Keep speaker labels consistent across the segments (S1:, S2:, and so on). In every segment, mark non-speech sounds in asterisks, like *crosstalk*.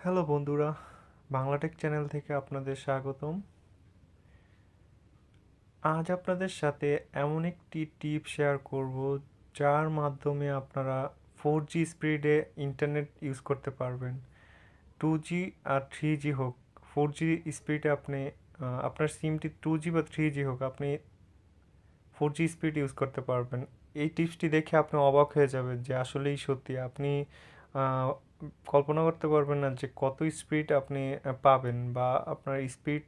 S1: Hello বন্ধুরা, Bangla Tech channel থেকে আপনাদের স্বাগতম। আজ আপনাদের সাথে এমন একটি টিপ শেয়ার করব, যার মাধ্যমে আপনারা ফোর জি স্পিডে ইন্টারনেট ইউজ করতে পারবেন। টু জি আর থ্রি জি হোক ফোর জি স্পিডে আপনি আপনার সিমটি টু জি বা থ্রি জি হোক, আপনি ফোর জি স্পিড ইউজ করতে পারবেন। এই টিপসটি দেখে আপনি অবাক হয়ে যাবেন যে আসলেই সত্যি। আপনি কল্পনা করতে পারবেন না যে কত স্পিড আপনি পাবেন বা আপনার স্পিড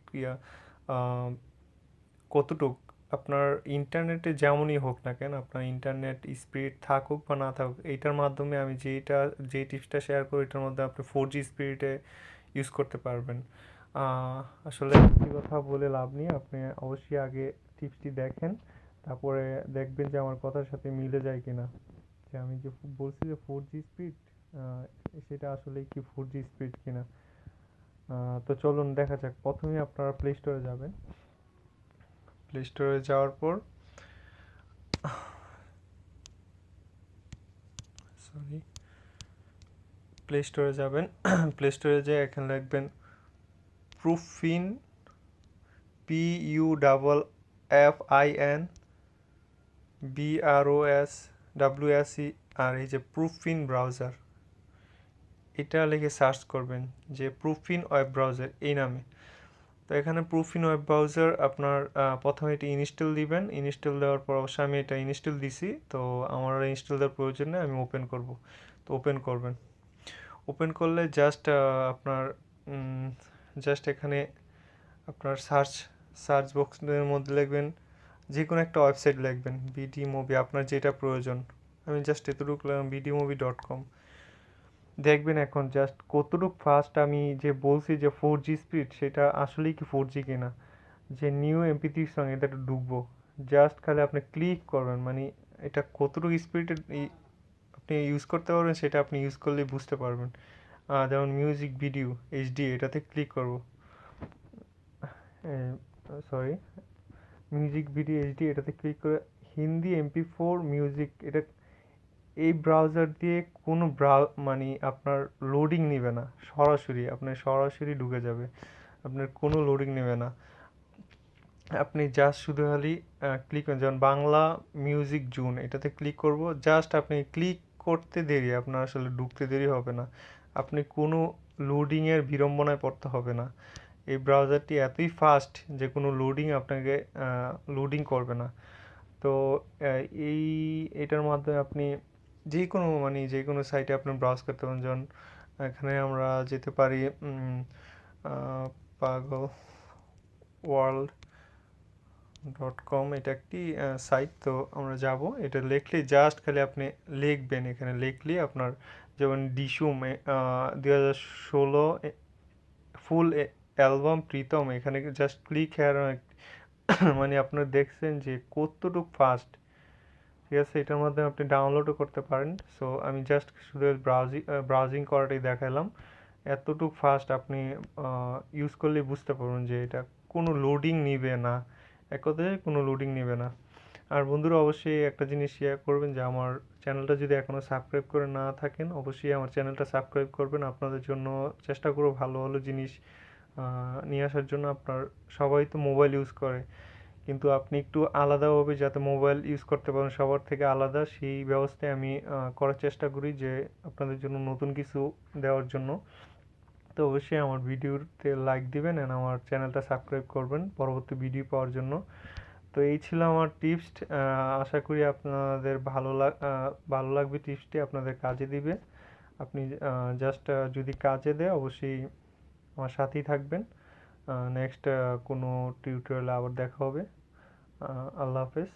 S1: কতটুক আপনার ইন্টারনেটে যেমনই হোক না কেন, আপনার ইন্টারনেট স্পিড থাকুক বা না থাকুক, এইটার মাধ্যমে আমি যেটা, যে টিপসটা শেয়ার করি এটার মধ্যে আপনি ফোর জি স্পিডে ইউজ করতে পারবেন। আসলে একটি কথা বলে লাভ নেই, আপনি অবশ্যই আগে টিপসটি দেখেন, তারপরে দেখবেন যে আমার কথার সাথে মিলে যায় কিনা। যে আমি যে বলছি যে ফোর জি স্পিড সেটা আসলে কি ফোর জি স্পিড কিনা? তো চলুন দেখা যাক। প্রথমে আপনারা প্লে স্টোরে যাবেন। প্লে স্টোরে যাওয়ার পর সরি প্লে স্টোরে যাবেন। *clears throat* প্লে স্টোরে যেয়ে এখানে লিখবেন Puffin P U double F I N B R O S W S E R এই যে প্রুফিন ব্রাউজার এটা লিখে সার্চ করবেন যে প্রুফিন ওয়েব ব্রাউজার এই নামে। তো এখানে প্রুফিন ওয়েব ব্রাউজার আপনার প্রথমে এটি ইনস্টল দিবেন। ইনস্টল দেওয়ার পর অবশ্যই আমি এটা ইনস্টল দিছি। তো আমার ইনস্টল দেওয়ার প্রয়োজন নেই, আমি ওপেন করব। তো ওপেন করবেন। ওপেন করলে জাস্ট আপনার জাস্ট এখানে আপনার সার্চ সার্চ বক্সের মধ্যে লিখবেন। যে কোনো একটা ওয়েবসাইট লিখবেন বিডি মুভি আপনার যেটা প্রয়োজন। আমি জাস্ট এতটুকু বিডি মুভি ডট কম দেখবেন এখন জাস্ট কতটুকু ফাস্ট আমি যে বলছি যে ফোর জি স্পিড সেটা আসলেই কি ফোর জি কিনা? যে নিউ এমপি সঙ্গে এটা ঢুকবো। জাস্ট খালি আপনি ক্লিক করবেন মানে এটা কতটুকু স্পিডে আপনি ইউজ করতে পারবেন, সেটা আপনি ইউজ করলে বুঝতে পারবেন। যেমন মিউজিক ভিডিও এইচডি এটাতে ক্লিক করব। সরি মিউজিক ভিডিও এইচডি এটাতে ক্লিক করে হিন্দি এমপি ফোর মিউজিক এটা এই ব্রাউজার দিয়ে কোনো ব্রাউ মানে আপনার লোডিং নেবে না, সরাসরি, আপনার সরাসরি ঢুকে যাবে, আপনার কোনো লোডিং নেবে না। আপনি জাস্ট শুধু খালি ক্লিক করেন, যেমন বাংলা মিউজিক জুন এটাতে ক্লিক করব জাস্ট আপনি ক্লিক করতে দেরি, আপনার আসলে ঢুকতে দেরি হবে না। আপনি কোনো লোডিংয়ের বিড়ম্বনায় পড়তে হবে না। এই ব্রাউজারটি এতই ফাস্ট যে কোনো লোডিং আপনাকে লোডিং করবে না। তো এই, এটার মাধ্যমে আপনি যে কোনো মানে যে কোনো সাইটে আপনি ব্রাউজ করতে পারেন। যেমন, এখানে আমরা যেতে পারি পাগল ওয়ার্ল্ড ডট কম এটা একটি সাইট তো আমরা যাব। এটা লিখলে জাস্ট খালি আপনি লিখবেন। এখানে লিখলে আপনার যেমন ডিসুম দু হাজার ষোলো ফুল অ্যালবাম প্রীতম, এখানে জাস্ট ক্লিক হেয়ার মানে আপনারা দেখছেন যে কতটুকু ফাস্ট ঠিক আছে? এটার মাধ্যমে আপনি ডাউনলোডও করতে পারেন। সো আমি জাস্ট শুধু ব্রাউজিং ব্রাউজিং করাটাই দেখালাম এতটুকু ফাস্ট আপনি ইউজ করলে বুঝতে পারবেন যে এটা কোনো লোডিং নিবে না। এক কথায় কোনো লোডিং নেবে না। আর বন্ধুরা, অবশ্যই একটা জিনিস শেয়ার করবেন যে আমার চ্যানেলটা যদি এখনও সাবস্ক্রাইব করে না থাকেন, অবশ্যই আমার চ্যানেলটা সাবস্ক্রাইব করবেন। আপনাদের জন্য চেষ্টা করব ভালো ভালো জিনিস নিয়ে আসার জন্য আপনার সবাই তো মোবাইল ইউজ করে। কিন্তু আপনি একটু আলাদাভাবে যাতে মোবাইল ইউজ করতে পারেন, সবার থেকে আলাদা, সেই ব্যবস্থায় আমি করার চেষ্টা করি যে আপনাদের জন্য নতুন কিছু দেওয়ার জন্য। তো অবশ্যই আমার ভিডিওতে লাইক দিবেন এন্ড আমার চ্যানেলটা সাবস্ক্রাইব করবেন পরবর্তী ভিডিও পাওয়ার জন্য। তো এই ছিল আমার টিপস আশা করি আপনাদের ভালো লাগ ভালো লাগবে টিপসটি আপনাদের কাজে দিবে। আপনি জাস্ট যদি কাজে দেয়, অবশ্যই আমার সাথেই থাকবেন। নেক্সট কোনো টিউটোরিয়ালে আবার দেখা হবে। আল্লাহ হাফেজ।